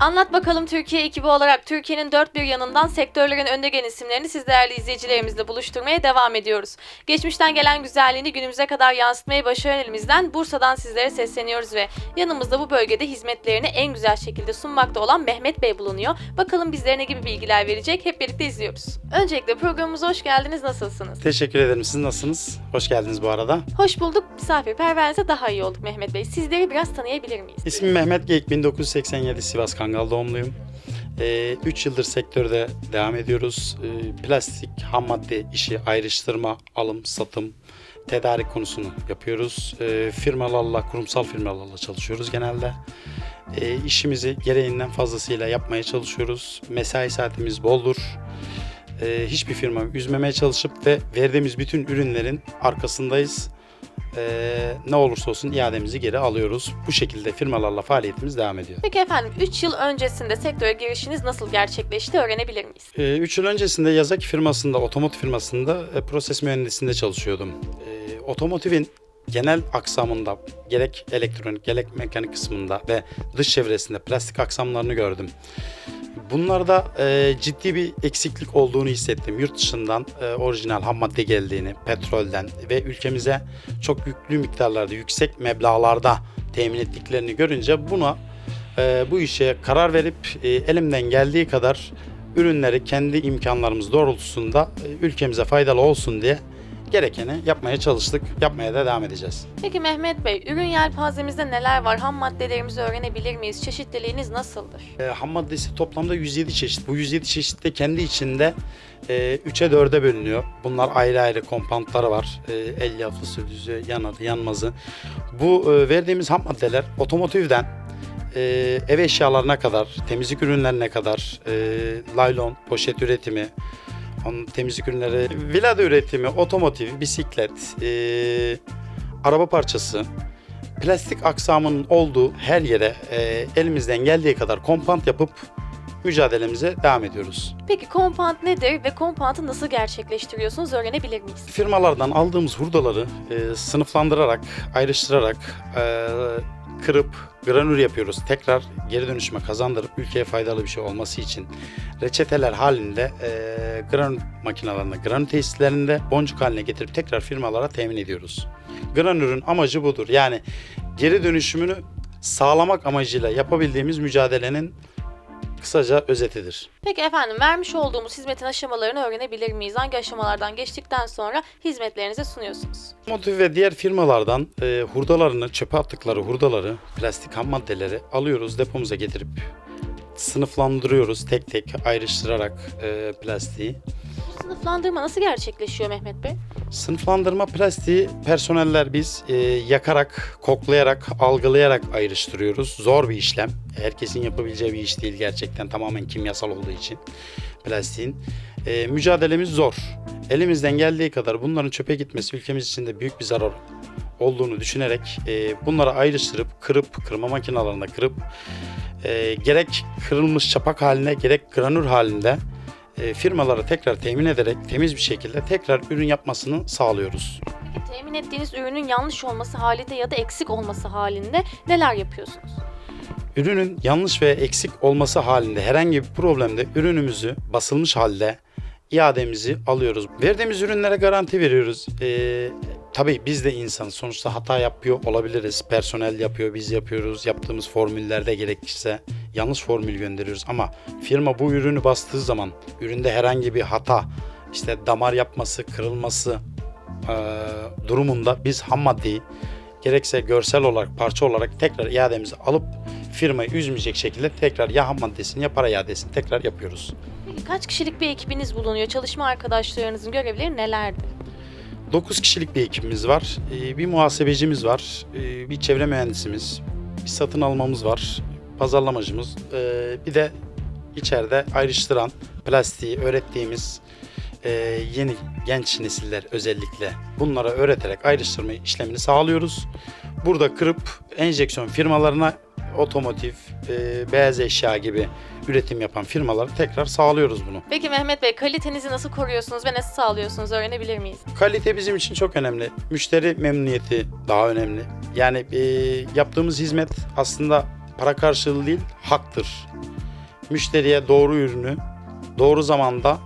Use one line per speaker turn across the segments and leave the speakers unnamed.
Anlat bakalım Türkiye ekibi olarak Türkiye'nin dört bir yanından sektörlerin önde gelen isimlerini siz değerli izleyicilerimizle buluşturmaya devam ediyoruz. Geçmişten gelen güzelliğini günümüze kadar yansıtmayı başaran elimizden Bursa'dan sizlere sesleniyoruz ve yanımızda bu bölgede hizmetlerini en güzel şekilde sunmakta olan Mehmet Bey bulunuyor. Bakalım bizlere ne gibi bilgiler verecek hep birlikte izliyoruz. Öncelikle programımıza hoş geldiniz. Nasılsınız?
Teşekkür ederim. Siz nasılsınız? Hoş geldiniz bu arada.
Hoş bulduk. Misafirperverinize daha iyi olduk Mehmet Bey. Sizleri biraz tanıyabilir miyiz?
İsmim Mehmet Geyik. 1987 Sivas Kangal doğumluyum. 3 yıldır sektörde devam ediyoruz. Ee, plastik, ham madde işi, ayrıştırma, alım, satım, tedarik konusunu yapıyoruz. Ee, firmalarla, kurumsal firmalarla çalışıyoruz genelde. Ee, işimizi gereğinden fazlasıyla yapmaya çalışıyoruz. Mesai saatimiz boldur. Ee, hiçbir firma üzmemeye çalışıp ve verdiğimiz bütün ürünlerin arkasındayız. Ee, ne olursa olsun iademizi geri alıyoruz. Bu şekilde firmalarla faaliyetimiz devam ediyor.
Peki efendim 3 yıl öncesinde sektöre girişiniz nasıl gerçekleşti öğrenebilir miyiz?
3 yıl öncesinde Yazaki firmasında, otomotiv firmasında e, proses mühendisliğinde çalışıyordum. E, otomotivin genel aksamında gerek elektronik gerek mekanik kısmında ve dış çevresinde plastik aksamlarını gördüm. Bunlarda e, ciddi bir eksiklik olduğunu hissettim. Yurt dışından e, orijinal ham madde geldiğini, petrolden ve ülkemize çok yüklü miktarlarda, yüksek meblağlarda temin ettiklerini görünce buna e, bu işe karar verip e, elimden geldiği kadar ürünleri kendi imkanlarımız doğrultusunda e, ülkemize faydalı olsun diye gerekeni yapmaya çalıştık. Yapmaya da devam edeceğiz.
Peki Mehmet Bey, ürün yelpazemizde neler var? Ham maddelerimizi öğrenebilir miyiz? Çeşitliliğiniz nasıldır?
E, ham maddesi toplamda 107 çeşit. Bu 107 çeşit de kendi içinde e, 3'e 4'e bölünüyor. Bunlar ayrı ayrı kompantları var. E, el yapısı, düzü, yanadı, yanmazı. Bu e, verdiğimiz ham maddeler otomotivden e, ev eşyalarına kadar, temizlik ürünlerine kadar, e, laylon, poşet üretimi, onun temizlik ürünleri, vilada üretimi, otomotiv, bisiklet, e, araba parçası, plastik aksamının olduğu her yere e, elimizden geldiği kadar kompant yapıp mücadelemize devam ediyoruz.
Peki kompant nedir ve kompantı nasıl gerçekleştiriyorsunuz öğrenebilir miyiz?
Firmalardan aldığımız hurdaları e, sınıflandırarak, ayrıştırarak, e, kırıp granür yapıyoruz. Tekrar geri dönüşüme kazandırıp ülkeye faydalı bir şey olması için reçeteler halinde e, granür makinelerinde, granür tesislerinde boncuk haline getirip tekrar firmalara temin ediyoruz. Granürün amacı budur. Yani geri dönüşümünü sağlamak amacıyla yapabildiğimiz mücadelenin kısaca özetidir.
Peki efendim vermiş olduğumuz hizmetin aşamalarını öğrenebilir miyiz? Hangi aşamalardan geçtikten sonra hizmetlerinizi sunuyorsunuz?
Motiv ve diğer firmalardan e, hurdalarını, çöpe attıkları hurdaları, plastik ham maddeleri alıyoruz, depomuza getirip sınıflandırıyoruz tek tek ayrıştırarak e, plastiği.
Sınıflandırma nasıl gerçekleşiyor Mehmet Bey?
Sınıflandırma plastiği personeller biz e, yakarak, koklayarak, algılayarak ayrıştırıyoruz. Zor bir işlem. Herkesin yapabileceği bir iş değil gerçekten tamamen kimyasal olduğu için plastiğin. E, mücadelemiz zor. Elimizden geldiği kadar bunların çöpe gitmesi ülkemiz için de büyük bir zarar olduğunu düşünerek e, bunları ayrıştırıp, kırıp, kırma makinalarında kırıp e, gerek kırılmış çapak haline gerek granür halinde e, firmalara tekrar temin ederek temiz bir şekilde tekrar ürün yapmasını sağlıyoruz.
Temin ettiğiniz ürünün yanlış olması halinde ya da eksik olması halinde neler yapıyorsunuz?
Ürünün yanlış ve eksik olması halinde herhangi bir problemde ürünümüzü basılmış halde iademizi alıyoruz. Verdiğimiz ürünlere garanti veriyoruz. Ee, tabii biz de insan sonuçta hata yapıyor olabiliriz. Personel yapıyor, biz yapıyoruz. Yaptığımız formüllerde gerekirse yanlış formül gönderiyoruz. Ama firma bu ürünü bastığı zaman üründe herhangi bir hata, işte damar yapması, kırılması e, durumunda biz ham maddeyi gerekse görsel olarak, parça olarak tekrar iademizi alıp firmayı üzmeyecek şekilde tekrar ya ham maddesini ya para iadesini tekrar yapıyoruz.
Kaç kişilik bir ekibiniz bulunuyor? Çalışma arkadaşlarınızın görevleri nelerdir?
9 kişilik bir ekibimiz var. Ee, Bir muhasebecimiz var. Ee, Bir çevre mühendisimiz. Bir satın almamız var. Pazarlamacımız. ee, Bir de içeride ayrıştıran plastiği öğrettiğimiz ee, yeni genç nesiller özellikle bunlara öğreterek ayrıştırma işlemini sağlıyoruz. Burada kırıp enjeksiyon firmalarına otomotiv, ee, beyaz eşya gibi üretim yapan firmalara tekrar sağlıyoruz bunu.
Peki Mehmet Bey kalitenizi nasıl koruyorsunuz ve nasıl sağlıyorsunuz öğrenebilir miyiz?
Kalite bizim için çok önemli. Müşteri memnuniyeti daha önemli. Yani e, yaptığımız hizmet aslında para karşılığı değil, haktır. Müşteriye doğru ürünü doğru zamanda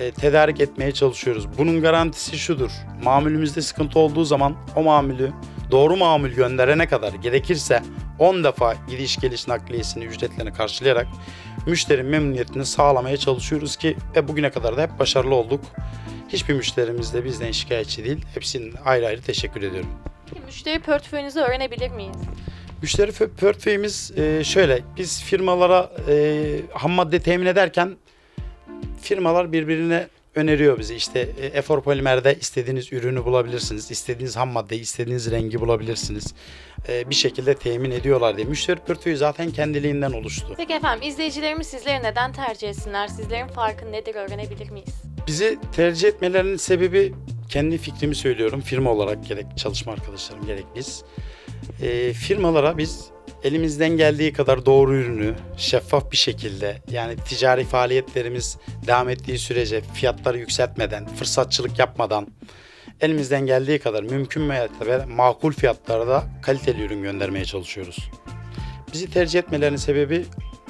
e, tedarik etmeye çalışıyoruz. Bunun garantisi şudur. Mamülümüzde sıkıntı olduğu zaman o mamülü doğru mamül gönderene kadar gerekirse 10 defa gidiş geliş nakliyesini ücretlerini karşılayarak müşteri memnuniyetini sağlamaya çalışıyoruz ki ve bugüne kadar da hep başarılı olduk. Hiçbir müşterimiz de bizden şikayetçi değil. Hepsinin ayrı ayrı teşekkür ediyorum.
Peki müşteri portföyünüzü öğrenebilir miyiz?
Müşteri fö- portföyümüz e, şöyle. Biz firmalara e, ham madde temin ederken firmalar birbirine öneriyor bizi. İşte e, Efor Polimer'de istediğiniz ürünü bulabilirsiniz. istediğiniz ham maddeyi, istediğiniz rengi bulabilirsiniz. E, bir şekilde temin ediyorlar diye. Müşteri portföyü zaten kendiliğinden oluştu.
Peki efendim izleyicilerimiz sizleri neden tercih etsinler? Sizlerin farkı nedir öğrenebilir miyiz?
Bizi tercih etmelerinin sebebi kendi fikrimi söylüyorum. Firma olarak gerek çalışma arkadaşlarım gerek biz. Ee, firmalara biz elimizden geldiği kadar doğru ürünü şeffaf bir şekilde yani ticari faaliyetlerimiz devam ettiği sürece fiyatları yükseltmeden, fırsatçılık yapmadan elimizden geldiği kadar mümkün mertebe makul fiyatlarda kaliteli ürün göndermeye çalışıyoruz. Bizi tercih etmelerinin sebebi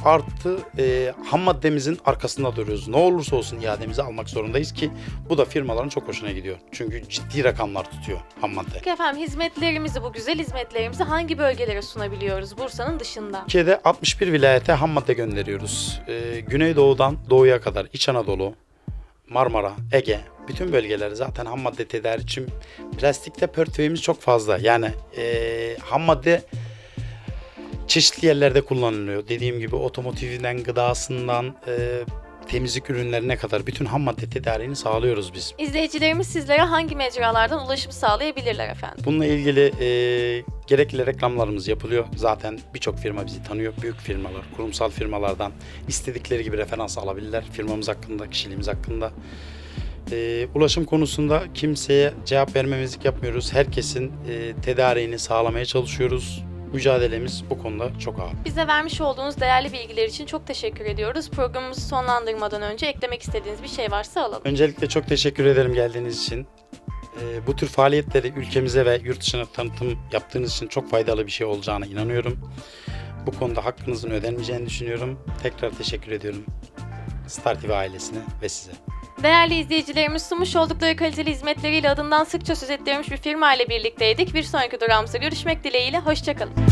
artı e, ham maddemizin arkasında duruyoruz. Ne olursa olsun iademizi almak zorundayız ki bu da firmaların çok hoşuna gidiyor. Çünkü ciddi rakamlar tutuyor ham madde.
Peki efendim hizmetlerimizi, bu güzel hizmetlerimizi hangi bölgelere sunabiliyoruz Bursa'nın dışında?
Türkiye'de 61 vilayete ham madde gönderiyoruz. E, Güneydoğu'dan doğuya kadar İç Anadolu, Marmara, Ege bütün bölgeler zaten ham madde tedariği için plastikte portföyümüz çok fazla. Yani e, ham madde çeşitli yerlerde kullanılıyor. Dediğim gibi otomotivinden, gıdasından, e, temizlik ürünlerine kadar bütün ham madde tedariğini sağlıyoruz biz.
İzleyicilerimiz sizlere hangi mecralardan ulaşım sağlayabilirler efendim?
Bununla ilgili e, gerekli reklamlarımız yapılıyor. Zaten birçok firma bizi tanıyor. Büyük firmalar, kurumsal firmalardan istedikleri gibi referans alabilirler. Firmamız hakkında, kişiliğimiz hakkında. E, ulaşım konusunda kimseye cevap vermemezlik yapmıyoruz. Herkesin e, tedariğini sağlamaya çalışıyoruz. Mücadelemiz bu konuda çok ağır.
Bize vermiş olduğunuz değerli bilgiler için çok teşekkür ediyoruz. Programımızı sonlandırmadan önce eklemek istediğiniz bir şey varsa alalım.
Öncelikle çok teşekkür ederim geldiğiniz için. Ee, bu tür faaliyetleri ülkemize ve yurt dışına tanıtım yaptığınız için çok faydalı bir şey olacağına inanıyorum. Bu konuda hakkınızın ödenmeyeceğini düşünüyorum. Tekrar teşekkür ediyorum Star TV ailesine ve size.
Değerli izleyicilerimiz sunmuş oldukları kaliteli hizmetleriyle adından sıkça söz ettirilmiş bir firma ile birlikteydik. Bir sonraki durağımızda görüşmek dileğiyle. Hoşçakalın.